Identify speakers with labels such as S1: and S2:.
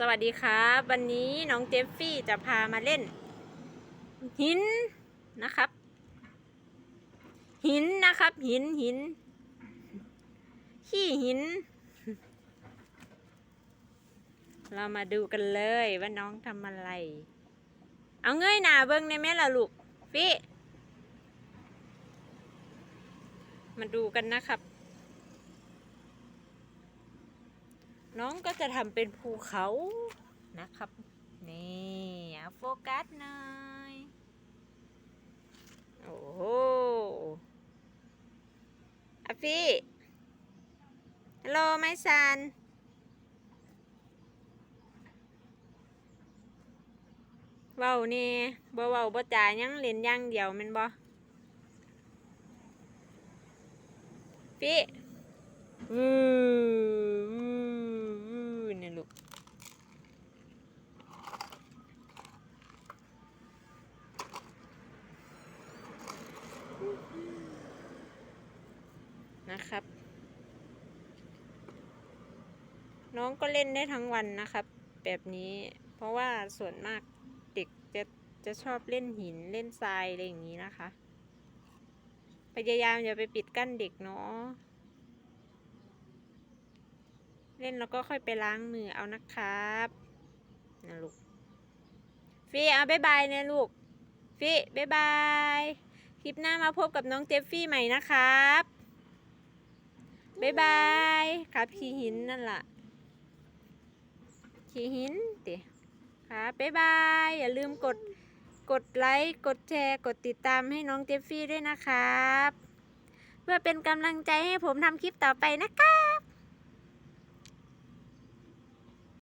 S1: สวัสดีครับ วันนี้น้องเจฟฟี่จะพามาเล่น หินนะครับ หินนะครับ หินหิน ขี้หิน เรามาดูกันเลยว่าน้องทำอะไร เอาเงยหน้าเบิ้งในแม่ละลูกฟี่มาดูกันนะครับ น้องก็จะทำเป็นภูเขานะครับ นี่โฟกัสหน่อยโอ้โหอาฟี่ฮัลโหลไมซันเว้านี่บ่เว้าบ่จ่ายยังเล่นย่างเดียวม่นบ่ฟี่อือออือนี่ลูก นะครับ น้องก็เล่นได้ทั้งวันนะครับ แบบนี้เพราะว่าส่วนมากเด็กจะจะชอบเล่นหินเล่นทรายอะไรอย่างนี้นะคะ พยายามอย่าไปปิดกั้นเด็กเนาะเล่นแล้วก็ค่อยไปล้างมือเอานะครับนะลูกฟี่เอาบายบายนี่ยลูกฟี่บายบาย คลิปหน้ามาพบกับน้องเจฟฟี่ใหม่นะครับ บายบายครับขี่หินนั่นล่ะขี่หินเดี๋ยครับบ๊ายบายอย่าลืมกดกดไลค์กดแชร์กดติดตามให้น้องเจฟฟี่ด้วยนะครับ เพื่อเป็นกำลังใจให้ผมทำคลิปต่อไปนะครับ